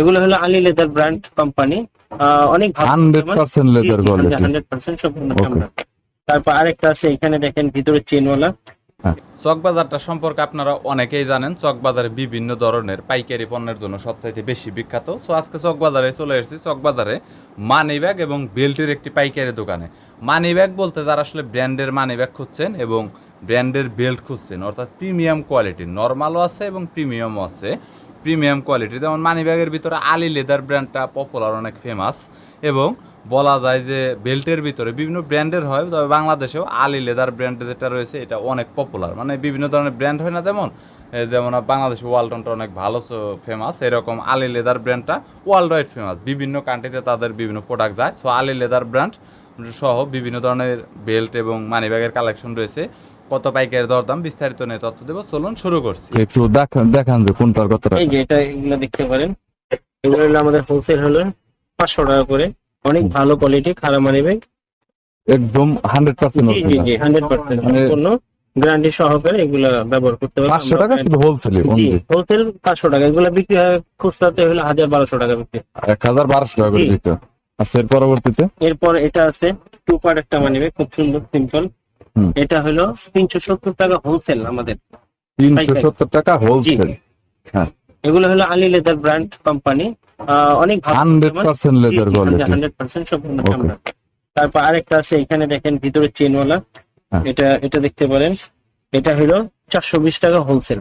এগুলো হলো Ali leather brand company অনেক ভালো 100% leather quality। হান্ড্রেড পার্সেন্ট সম্পূর্ণ Okay. তারপর আরেকটা আছে এখানে দেখেন ভিতরে চেনওয়ালা চকবাজারটা সম্পর্কে আপনারা অনেকেই জানেন চকবাজারে বিভিন্ন ধরনের পাইকারি পণ্যের জন্য সবচাইতে বেশি বিখ্যাত। সো আজকে চকবাজারে চলে এসেছি চকবাজারে মানি ব্যাগ এবং বেল্টের একটি পাইকারি দোকানে। মানি ব্যাগ বলতে যারা আসলে ব্র্যান্ডের মানি ব্যাগ খুঁজছেন এবং ব্র্যান্ডের বেল্ট খুঁজছেন অর্থাৎ প্রিমিয়াম কোয়ালিটির নর্মালও আছে এবং প্রিমিয়ামও আছে। প্রিমিয়াম কোয়ালিটি যেমন মানি ব্যাগের ভিতরে আলি লেদার ব্র্যান্ডটা পপুলার অনেক ফেমাস এবং বলা যায় যে বেল্টের ভিতরে বিভিন্ন ব্র্যান্ডের হয়, তবে বাংলাদেশেও আলি লেদার ব্র্যান্ড যেটা রয়েছে, এটা অনেক পপুলার মানে বিভিন্ন ধরনের ব্র্যান্ড হয় না যেমন যেমন বাংলাদেশে ওয়ালটনটা অনেক ভালো ফেমাস এরকম আলি লেদার ব্র্যান্ডটা ওয়ার্ল্ড ওয়াইড ফেমাস বিভিন্ন কান্ট্রিতে তাদের বিভিন্ন প্রোডাক্ট যায়। সো আলি লেদার ব্র্যান্ড সহ বিভিন্ন ধরনের বেল্ট এবং মানি ব্যাগের কালেকশন রয়েছে। কত পাইকারি দরদাম বিস্তারিত নিয়ে তথ্য দেবো। চলুন শুরু করছি। একটু দেখান দেখান যে কোনটার কত এই যে এটা এগুলো দেখতে পারেন। এগুলো হলো আমাদের হোলসেল হলো পাঁচশো টাকা করে। অনেক ভালো কোয়ালিটি খারাপ মানিবে একদম হান্ড্রেড পার্সেন্ট জি জি হান্ড্রেড পার্সেন্ট মানে- সম্পূর্ণ। গ্যারান্টি সহকারে এগুলা ব্যবহার করতে পারবেন। পাঁচশো টাকা শুধু হোলসেলে জি হোলসেল পাঁচশো টাকা। এগুলো বিক্রি হয় খুচরাতে হলো হাজার বারোশো টাকা বিক্রি। এক হাজার বারোশো টাকা করে জি। দিতে আচ্ছা এর পরবর্তীতে? এরপর এটা আছে টু পার্ট একটা মানিবে খুব সুন্দর সিম্পল এটা হলো তিনশো সত্তর টাকা হোলসেল আমাদের। তিনশো। সত্তর টাকা হোলসেল হ্যাঁ। এগুলো হলো আলি লেদার ব্র্যান্ড কোম্পানি অনেক hundred percent leather quality hundred percent সম্পূর্ণ. তারপর আরেকটা আছে এখানে দেখেন ভিতরে চেনওয়ালা হ্যাঁ। এটা এটা দেখতে পারেন। এটা হলো চারশো বিশ টাকা হোলসেল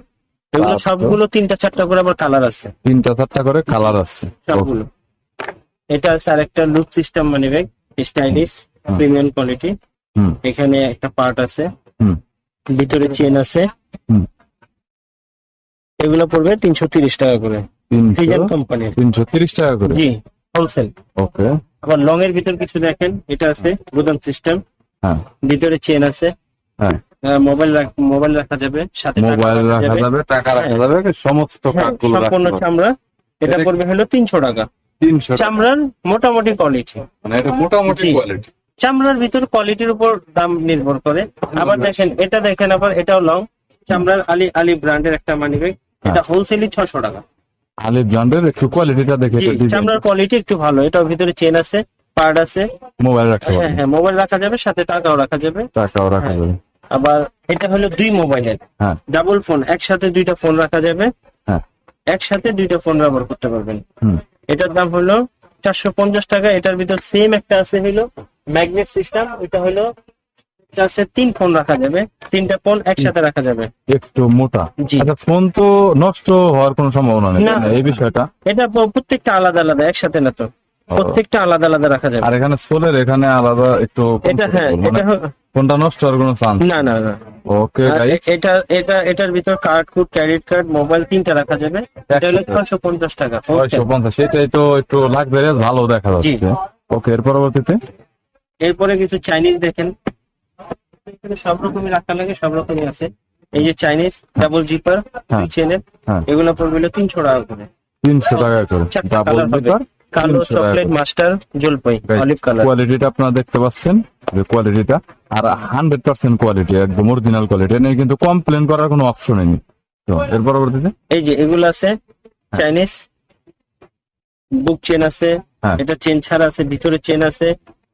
এগুলো সবগুলো তিনটা চারটা করে আবার কালার আছে। তিনটা চারটা করে কালার আছে। সবগুলো। এটা আছে আরেকটা look system money bag stylish. Premium quality. এখানে একটা পার্ট আছে। ভিতরে চেন আছে। এগুলো পড়বে তিনশো তিরিশ টাকা করে। ফ্রিজেন কোম্পানির তিনশো তিরিশ টাকা করে? জি হোলসেল ওকে। আবার লং এর ভিতর কিছু দেখেন এটা আছে গুদাম সিস্টেম। হ্যাঁ। ভিতরে চেন আছে। হ্যাঁ। মোবাইল মোবাইল রাখা যাবে সাথে মোবাইল রাখা যাবে। টাকা রাখা হ্যাঁ। যাবে সমস্ত সম্পূর্ণ চামড়া। এটা এটা- পড়বে হলো তিনশো টাকা। তিনশো চামড়ার মোটামুটি কোয়ালিটি মানে এটা মোটামুটি কোয়ালিটি চামড়ার ভিতর কোয়ালিটির উপর দাম নির্ভর করে। আবার দেখেন এটা দেখেন আবার এটাও লং চামড়ার আলি আলি ব্র্যান্ডের একটা মানি ব্যাগ এটা হোলসেলই ছশো টাকা। আলি ব্র্যান্ডের একটু কোয়ালিটিটা দেখে। চামড়ার কোয়ালিটি একটু ভালো। এটার ভিতরে চেন আছে পার্ট আছে। মোবাইল রাখতে হ্যাঁ হ্যাঁ মোবাইল রাখা যাবে সাথে টাকাও রাখা যাবে। টাকাও রাখা হ্যাঁ। যাবে। আবার এটা হলো দুই মোবাইলের হ্যাঁ। ডাবল ফোন একসাথে দুইটা ফোন রাখা যাবে। হ্যাঁ। একসাথে দুইটা ফোন ব্যবহার করতে পারবেন। হুম। এটার দাম হলো চারশো পঞ্চাশ টাকা। এটার ভিতর সেম একটা আছে হলো ম্যাগনেট সিস্টেম এটা হলো আছে তিন ফোন রাখা যাবে তিনটা ফোন একসাথে রাখা যাবে। একটু মোটা। আচ্ছা ফোন তো নষ্ট হওয়ার কোনো সম্ভাবনা নেই? এই বিষয়টা? এটা প্রত্যেকটা আলাদা আলাদা একসাথে না তো। প্রত্যেকটা আলাদা আলাদা রাখা যাবে। আর এখানে সোলের এখানে আলাদা একটু এটা হ্যাঁ মানে এটা হ- ফোনটা নষ্ট হওয়ার কোনো চান্স না না না। ওকে এটা এটা এটার ভিতর card code credit card mobile তিনটা রাখা যাবে। এটা হলো। ছয়শো পঞ্চাশ টাকা। ছয়শো পঞ্চাশ সেটাই তো একটু লাক্সারিয়াস ভালো দেখা যাচ্ছে। ওকে এর পরবর্তীতে? এরপরে কিছু চাইনিজ দেখেন। এখানে সব রকমই রাখা লাগে সব রকমই আছে। এই যে চাইনিজ ডাবল জিপার চেনের এগুলো পড়বে তিনশো টাকা করে। তিনশো টাকা করে। ডাবল পেপার কালো চকলেট মাস্টার জলপাই অলিভ কালার কোয়ালিটিটা আপনারা দেখতে পাচ্ছেন যে কোয়ালিটিটা আর হান্ড্রেড পার্সেন্ট কোয়ালিটি একদম অরিজিনাল কোয়ালিটি নেই কিন্তু কমপ্লেন করার কোনো অপশনই নেই। তো এর পরবর্তীতে? এই যে এগুলো আছে চাইনিজ বুক চেন আছে হ্যাঁ। এটা চেন ছাড়া আছে ভিতরে চেন আছে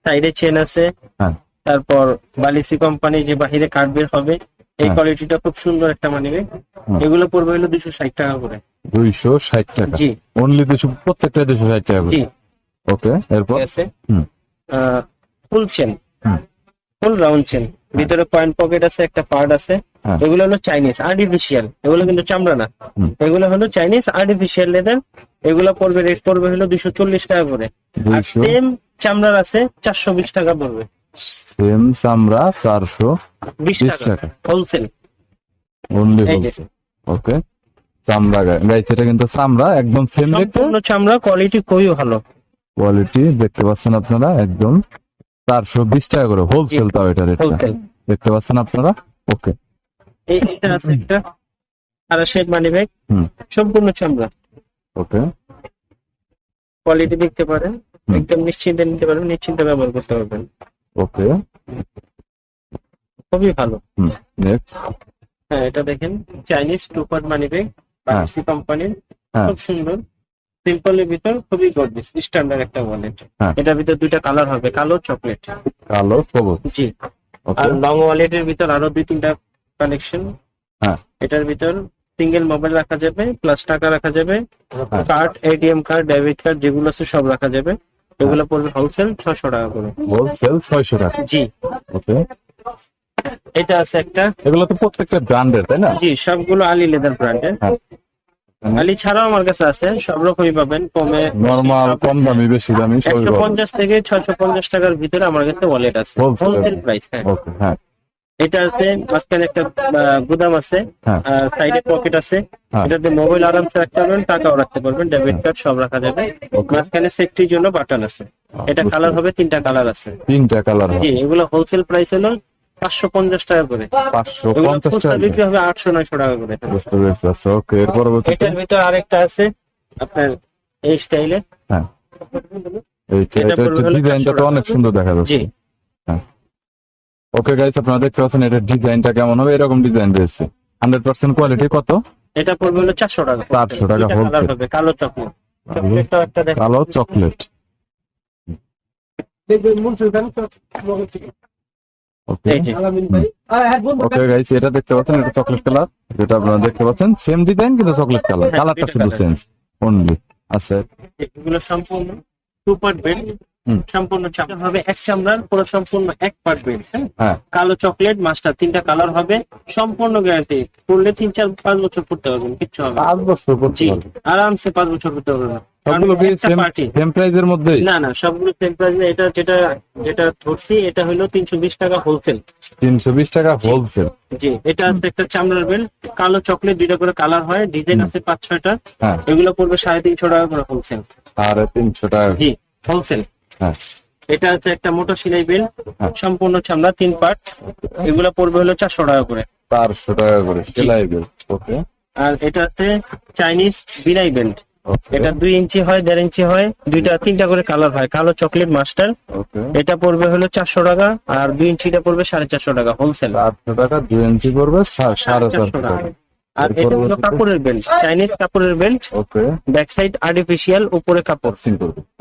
সাইডে চেন আছে। হ্যাঁ। তারপর বালিসি কোম্পানি যে বাহিরে কাঠ বের হবে এই হ্যাঁ। কোয়ালিটিটা খুব সুন্দর একটা মানিবে হুম। এগুলো পড়বে হলো দুশো ষাট টাকা করে। দুইশো ষাট টাকা। জি। অনলি দুশো প্রত্যেকটা দুশো ষাট টাকা করে। জি। ওকে এরপর? আছে। Full chain full round chain ভিতরে পয়েন্ট পকেট আছে একটা পার্ট আছে। হ্যাঁ। এগুলো হলো চাইনিজ আর্টিফিশিয়াল এগুলো কিন্তু চামড়া না। এগুলো হলো চাইনিজ আর্টিফিশিয়াল লেদার এগুলো পড়বে রেট পড়বে হলো দুশো চল্লিশ টাকা করে। আর সেম চামড়ার আছে চারশো বিশ টাকা পড়বে। সেম চামড়া চারশো বিশ টাকা। হোলসেল অনলি যে। ওকে চামড়া গাইছে এটা কিন্তু চামড়া একদম সেম সম্পূর্ণ চামড়া কোয়ালিটি খুবই ভালো। কোয়ালিটি দেখতে পাচ্ছেন আপনারা একদম চারশো বিশ টাকা করে হোলসেল তাও এটা রেটটা দেখতে পাচ্ছেন আপনারা? ওকে এই এটা আছে একটা। মানি ব্যাগ সম্পূর্ণ চামড়া ওকে কোয়ালিটি দেখতে পারেন। একদম নিশ্চিন্তে নিতে পারবেন নিশ্চিন্তে ব্যবহার করতে পারবেন। ওকে খুবই ভালো। হ্যাঁ এটা দেখেন Chinese two part money bag বাক্সি কোম্পানির। খুব সুন্দর। সিম্পলের ভিতর খুবই গর্জিয়াস স্ট্যান্ডার্ড একটা ওয়ালেট হ্যাঁ। এটার ভিতর দুইটা কালার হবে কালো চকলেট কালো সবুজ। জি। আর লং ওয়ালেটের ভিতর আরও দুই তিনটা কানেকশন হ্যাঁ। এটার ভিতর সিঙ্গেল মোবাইল রাখা যাবে প্লাস টাকা রাখা যাবে। Card ATM card debit card যেগুলো আছে সব রাখা যাবে। এগুলো পড়বে হোলসেল ছয়শো টাকা করে। হোলসেল ছয়শো টাকা? জি। ওকে এটা আছে একটা। এগুলো তো প্রত্যেকটা ব্র্যান্ডের তাই না? জি সবগুলো আলি লেদার ব্র্যান্ডের আলী ছাড়াও আমার কাছে আছে সব রকমই পাবেন কমে নরমাল কম দামি বেশি দামি সবই একশো পাবেন। পঞ্চাশ থেকে ছয়শো পঞ্চাশ টাকার ভিতরে আমার কাছে ওয়ালেট আছে। হোলসেল প্রাইস হ্যাঁ। ওকে হ্যাঁ। এটা আছে মাঝখানে একটা গুদাম আছে হ্যাঁ। সাইডে পকেট আছে। হ্যাঁ। এটাতে মোবাইল আরামসে রাখতে পারবেন টাকাও রাখতে পারবেন ডেবিট কার্ড সব রাখা যাবে। মাঝখানে সেফটির জন্য বাটন আছে। এটা কালার হবে তিনটা কালার আছে। তিনটা কালার জি এগুলো হোলসেল প্রাইস হলো পাঁচশো পঞ্চাশ টাকা করে। পাঁচশো পঞ্চাশ টাকা বিক্রি হবে আটশো নয়শো টাকা করে। বুঝতে পেরেছি আচ্ছা ওকে এর এটার ভিতরে আরেকটা আছে আপনার এই স্টাইলে হ্যাঁ। এটা ডিজাইনটা তো অনেক সুন্দর দেখা যাচ্ছে। জি। ওকে গাইস আপনারা দেখতে পাচ্ছেন এটার ডিজাইনটা কেমন হবে? এরকম ডিজাইন রয়েছে। হান্ড্রেড পার্সেন্ট কোয়ালিটি কত? এটা পড়বে হলো চারশো টাকা। 400 টাকা হবে কালো চকলেট চকলেটটাও একটা দেখো। কালো চকলেট ওকে গাইস এটা দেখতে পাচ্ছেন এটা চকলেট কালার যেটা আপনারা দেখতে পাচ্ছেন সেম ডিজাইন কিন্তু চকলেট কালার কালারটা শুধু চেঞ্জ অনলি আচ্ছা। এগুলো সম্পূর্ণ। সম্পূর্ণ হবে এক চামড়ার পুরো সম্পূর্ণ এক পার্ট বেল্ট হ্যাঁ? কালো চকলেট মাস্টার তিনটা কালার হবে। সম্পূর্ণ গ্যারান্টি পড়লে তিন চার পাঁচ বছর পড়তে পারবেন কিচ্ছু হবে। পাঁচ বছর জি আরামসে পাঁচ বছর পড়তে পারবেন সবগুলো সেম প্রাইজের মধ্যেই? না না সবগুলো সেম প্রাইস এটা যেটা যেটা ধরছি এটা হলো টাকা হোলসেল তিনশো বিশ টাকা হোলসেল জি এটা আছে একটা চামড়ার বেল্ট কালো চকলেট দুইটা করে কালার হয় ডিজাইন আছে পাঁচ ছয়টা। হ্যাঁ। এগুলো পড়বে সাড়ে তিনশো টাকা করে হোলসেল সাড়ে তিনশো টাকা। জি হোলসেল হ্যাঁ এটা হচ্ছে একটা মোটর সিলাই বেল্ট হ্যাঁ। সম্পূর্ণ চামড়া তিন পার্ট এগুলো পড়বে হলো চারশো টাকা করে। চারশো টাকা করে সেলাই বিল ওকে। আর এটা হচ্ছে চাইনিজ বিনাই বেল্ট। এটা দুই ইঞ্চি হয় দেড় ইঞ্চি হয় দুইটা তিনটা করে কালার হয় কালো চকলেট মাস্টার। এটা পড়বে হলো চারশো টাকা আর দুই ইঞ্চিটা পড়বে সাড়ে চারশো টাকা হোলসেল। চারশো টাকা দুই ইঞ্চি পড়বে সাড়ে চারশো টাকা। আর এটা হলো কাপড়ের বেল্ট চাইনিজ কাপড়ের belt okay back side artificial উপরে কাপড়।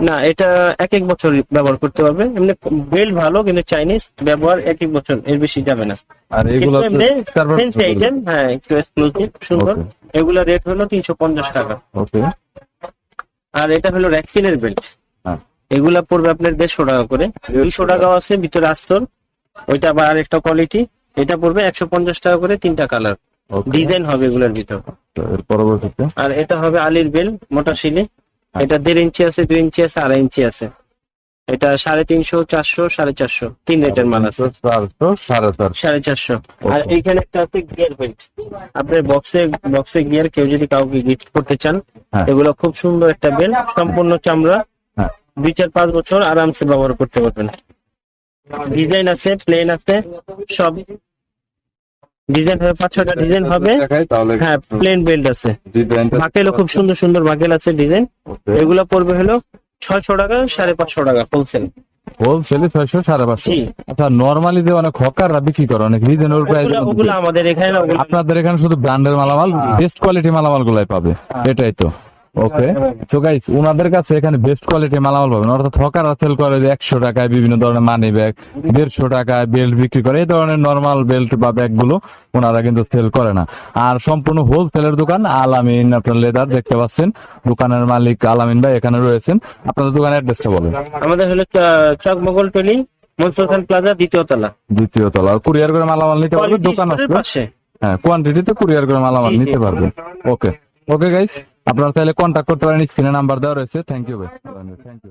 না এটা এক এক বছর ব্যবহার করতে পারবে এমনি বেল্ট ভালো কিন্তু চাইনিজ ব্যবহার এক এক বছর এর বেশি যাবে না। আর এগুলো কিন্তু এমনি চারবার ফ্যান্সি আইটেম হ্যাঁ একটু এক্সক্লুসিভ সুন্দর. এগুলা রেট হলো তিনশো পঞ্চাশ টাকা। ওকে আর এটা হলো র্যাক্সিনের বেল্ট হ্যাঁ। এগুলা পড়বে আপনার দেড়শো টাকা করে। দুইশো টাকাও আছে ভিতরে আস্তর। ওইটা আবার আরেকটা কোয়ালিটি এটা পড়বে একশো পঞ্চাশ টাকা করে তিনটা কালার ডিজাইন হবে এগুলোর ভিতর। এর পরবর্তীতে? আর এটা হবে আলির বেল মোটা শিলি। এটা দেড় ইঞ্চি আছে দুই ইঞ্চি আছে আড়াই ইঞ্চি আছে। এটা সাড়ে তিনশো চারশো সাড়ে চারশো। তিন রেটের মাল আছে। সাড়ে চারশো। আর এইখানে একটা আছে গিয়ার বেল্ট আপনার বক্সে বক্সে গিয়ার কেউ যদি কাউকে গিফট করতে চান হ্যাঁ। এগুলো খুব সুন্দর একটা বেল্ট সম্পূর্ণ চামড়া। হ্যাঁ। দুই চার পাঁচ বছর আরামসে ব্যবহার করতে পারবেন। ডিজাইন আছে প্লেন আছে সব ডিজাইন হবে পাঁচ ছটা ডিজাইন হবে। হ্যাঁ প্লেন বেল্ট আছে। বাকেলও খুব সুন্দর সুন্দর বাকেল আছে ডিজাইন এগুলো পড়বে হলো ছয়শো টাকা সাড়ে পাঁচশো টাকা হোলসেল হোলসেলে ছয়শো সাড়ে পাঁচশো। আচ্ছা নর্মালি যে অনেক হকাররা বিক্রি করে অনেক রিজনেবল প্রাইস আমাদের এখানে আপনাদের এখানে শুধু ব্র্যান্ডের মালামাল বেস্ট কোয়ালিটি মালামাল গুলাই পাবে। এটাই তো। ওকে সো গাইস ওনাদের কাছে এখানে বেস্ট কোয়ালিটি মালামাল পাবেন। অর্থাৎ হকাররা সেল করে যে একশো টাকায় বিভিন্ন ধরনের মানি ব্যাগ দেড়শো টাকায় বেল্ট বিক্রি করে এই ধরনের নর্মাল বেল্ট বা ব্যাগগুলো ওনারা কিন্তু সেল করে না। আর সম্পূর্ণ হোলসেলের দোকান আলামিন আপনার লেদার দেখতে পাচ্ছেন। দোকানের মালিক আলামিন ভাই এখানে রয়েছেন। আপনাদের দোকানের অ্যাড্রেসটা বলেন। আমাদের হলো চ- চক মোগল টলি মনসুর খান প্লাজা দ্বিতীয় তলা। দ্বিতীয় তলা। কুরিয়ার করে মালামাল নিতে পারবে? দোকান আসবে হ্যাঁ কোয়ান্টিটিতে কুরিয়ার করে মালামাল। নিতে পারবেন ওকে ওকে গাইস আপনারা তাহলে কন্ট্যাক্ট করতে পারেন স্ক্রিনে নাম্বার দেওয়া রয়েছে। থ্যাংক ইউ ভাই। Thank you